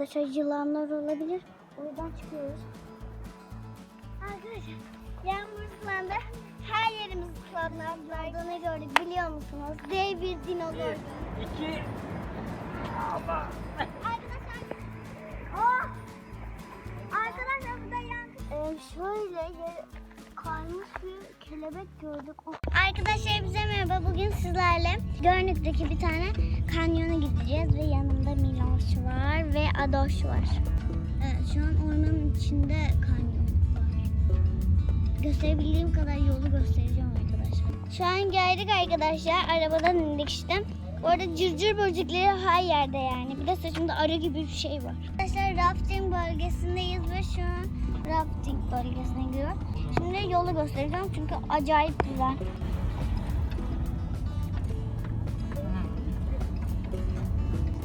Arkadaşlar yılanlar olabilir. O yüzden çıkıyoruz. Arkadaşlar yağmur ıslandı. Her yerimiz ıslandı. Ne gördük biliyor musunuz? Dev bir dinozor. İki. Allah. Arkadaşlar. Oh! Arkadaşlar burada yankı. Ee, şöyle yere kaymış bir kelebek gördük. Arkadaşlar bize merhaba. Bugün sizlerle Görnük'teki bir tane kanyona gideceğiz ve yanımda Miloş Adoş var. Evet şu an ormanın içinde kanyon var. Gösterebildiğim kadar yolu göstereceğim arkadaşlar. Şu an geldik arkadaşlar. Arabadan indik işte. Bu arada cırcır böcekleri her yerde yani. Bir de saçımda arı gibi bir şey var. Arkadaşlar rafting bölgesindeyiz ve şu an rafting bölgesine giriyor. Şimdi yolu göstereceğim çünkü acayip güzel.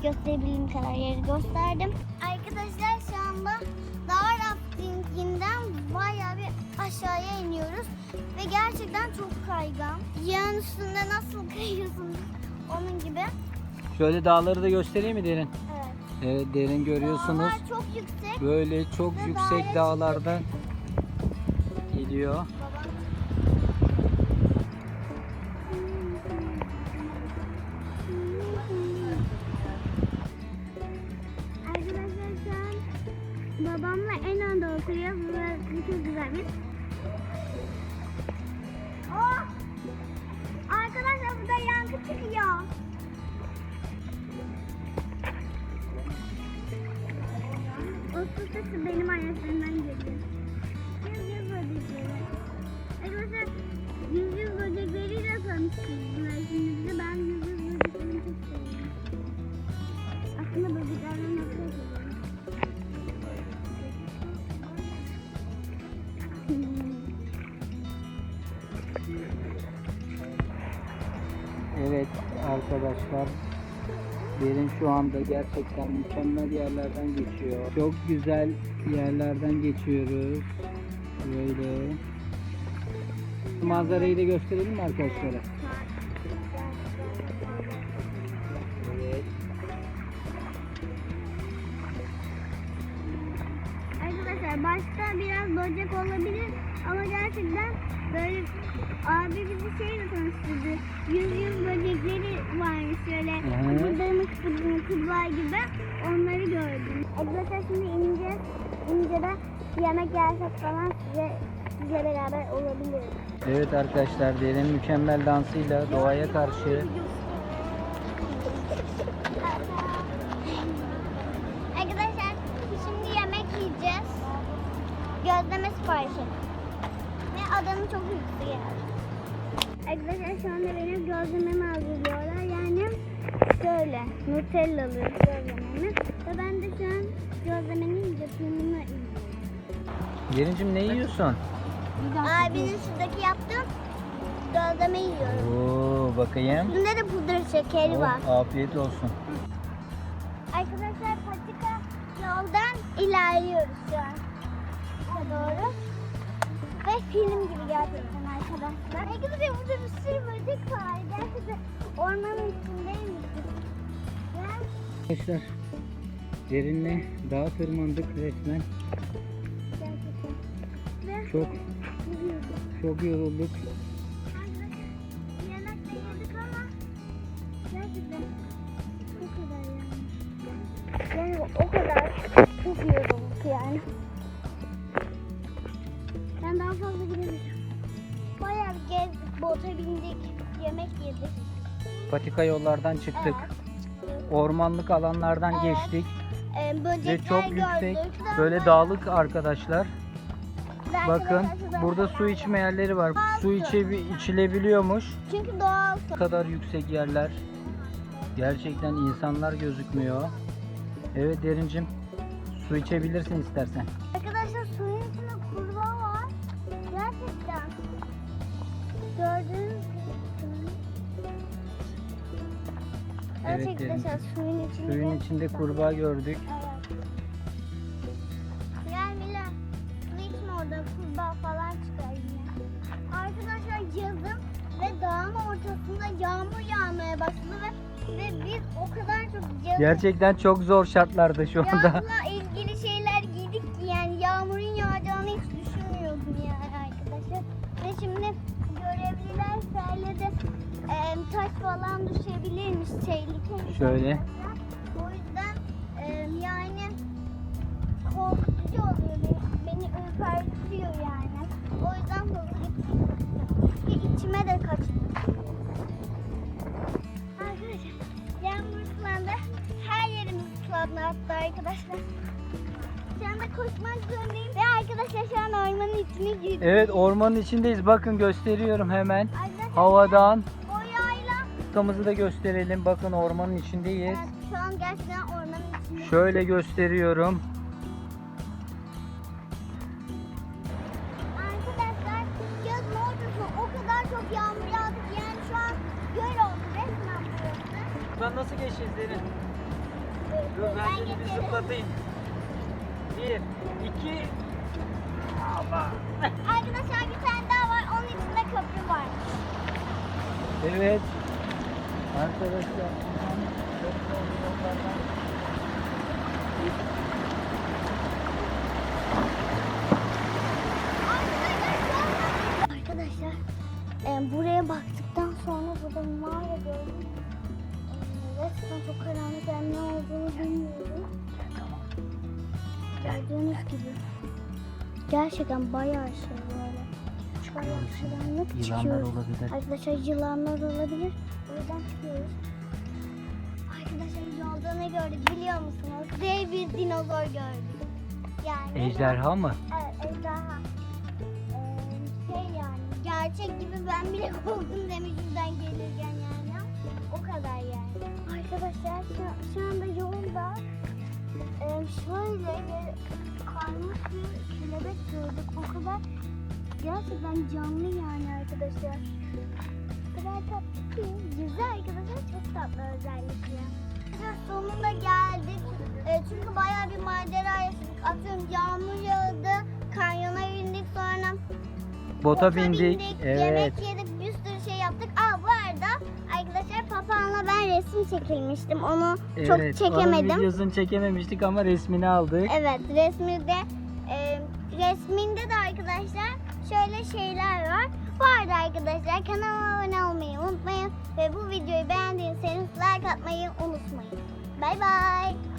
Gösterebildiğim kadar yeri gösterdim. Arkadaşlar şu anda dağ raftinginden bayağı bir aşağıya iniyoruz. Ve gerçekten çok kaygan. Yağın üstünde nasıl kayıyorsunuz onun gibi. Şöyle dağları da göstereyim mi Derin? Evet. Evet Derin görüyorsunuz. Dağlar çok yüksek. Böyle çok Ve yüksek dağa dağlardan gidiyor. Babam. Babamla en önde oturuyoruz. Burası çok güzel bir. Oh! Arkadaşlar burada yankı çıkıyor. O su sesi benim ayaklarımdan geliyor. Yüz yüz böcekleri. Arkadaşlar yüz yüz böcekleriyle tanıştırdılar arkadaşlar. Derin şu anda gerçekten mükemmel yerlerden geçiyor. Çok güzel yerlerden geçiyoruz. Böyle. Manzarayı da gösterelim mi arkadaşlara? Evet. Arkadaşlar başta biraz böcek olabilir ama gerçekten böyle abi bizi şeyle tanıştırdı. Yüz yüz böcekleri kızlar gibi onları gördüm. Arkadaşlar şimdi ineceğiz. İnince de yemek yersek falan size sizle beraber olabiliriz. Evet arkadaşlar Derin mükemmel dansıyla doğaya karşı Arkadaşlar şimdi yemek yiyeceğiz. Gözleme sipariş ettim. Ve adamı çok geldi. Arkadaşlar şu anda benim. Yani şöyle Nutellalı gözlememi. Ve ben de şu an gözlemenin yapımını izliyorum. Derincim ne yiyorsun? Abinin şuradaki yaptığım gözleme yiyorum. Oo bakayım. Üstünde de pudra şekeri var. Oh, afiyet olsun. Arkadaşlar patika yoldan ilerliyoruz şu an. Doğru. Ve film gibi gerçekten arkadaşlar. Arkadaşlar burada bir sürü Arkadaşlar derinle dağa tırmandık resmen. Çok çok yorulduk. Yani. O kadar çok yorulduk yani. Ben daha fazla gidebilirim. Bayağı gezdik, bota bindik, yemek yedik. Patika yollardan çıktık. Evet. Ormanlık alanlardan Evet. geçtik. Ee, Ve çok gördük. yüksek böyle dağlık arkadaşlar. Belki Bakın burada su içme yerleri var. Su içe içilebiliyormuş. Çünkü doğal su. Bu kadar yüksek yerler. Gerçekten insanlar gözükmüyor. Evet derincim su içebilirsin istersen. Arkadaşlar Evet derin. arkadaşlar suyun içinde. Suyun içinde kurbağa gördük. Evet. Gel Mila. Su içme orada kurbağa falan çıkar yine. Arkadaşlar yazın ve dağın ortasında yağmur yağmaya başladı ve Ve biz o kadar çok Gerçekten çok zor şartlarda şu anda. yağmurla taş falan düşebilirmiş tehlikeli. Şöyle. O yüzden e, yani korkutucu oluyor beni, beni ürpertiyor yani. O yüzden hızlı gittim. İçime de kaçtı. Arkadaşlar yağmur ıslandı. Her yerimiz ıslandı hatta arkadaşlar. Şu anda koşmak zorundayım. Ve arkadaşlar şu an ormanın içine girdim. Evet ormanın içindeyiz. Bakın gösteriyorum hemen. Arkadaşlar Havadan tutamızı da gösterelim. Bakın ormanın içindeyiz. Evet, şu an gerçekten ormanın içinde. Şöyle gösteriyorum. Arkadaşlar yazın ortasında o kadar çok yağmur yağdı ki yani şu an göl oldu resmen burası. Buradan nasıl geçeceğiz Derin? Dur Ben ben seni bir zıplatayım. Bir, iki. Allah. Arkadaşlar bir tane daha var onun içinde köprü var. Evet. Arkadaşlar. e, buraya baktıktan sonra burada mağara gördüm. E, resmen çok karanlık yani ne olduğunu bilmiyorum. Gördüğünüz gibi. Gerçekten bayağı şey böyle. Bayağı karanlık Yılanlar çıkıyoruz. olabilir. Arkadaşlar yılanlar olabilir. O yüzden çıkıyoruz. Arkadaşlar yolda ne gördük biliyor musunuz? Dev bir dinozor gördük. Yani Ejderha mı? Evet ejderha. Ee, şey yani gerçek gibi ben bile korktum demişimden gelirken yani. O kadar yani. Arkadaşlar şu, şu anda yolda e, şöyle bir karmış bir kelebek gördük. O kadar gerçekten canlı yani arkadaşlar. O kadar tatlı ki. Güzel arkadaşlar çok tatlı özellikle. Arkadaşlar sonunda geldik. E, çünkü bayağı bir macera yaşadık. Atıyorum yağmur yağdı. Kanyona indik sonra Bota bindik. Evet. Yemek yedik, bir sürü şey yaptık. Aa bu arada arkadaşlar papağanla ben resim çekilmiştim. Onu çok Evet, Onun çekemedim. videosunu çekememiştik ama resmini aldık. Evet, resminde e, resminde de arkadaşlar şöyle şeyler var. Bu arada arkadaşlar kanalıma abone olmayı unutmayın ve bu videoyu beğendiyseniz like atmayı unutmayın. Bay bay.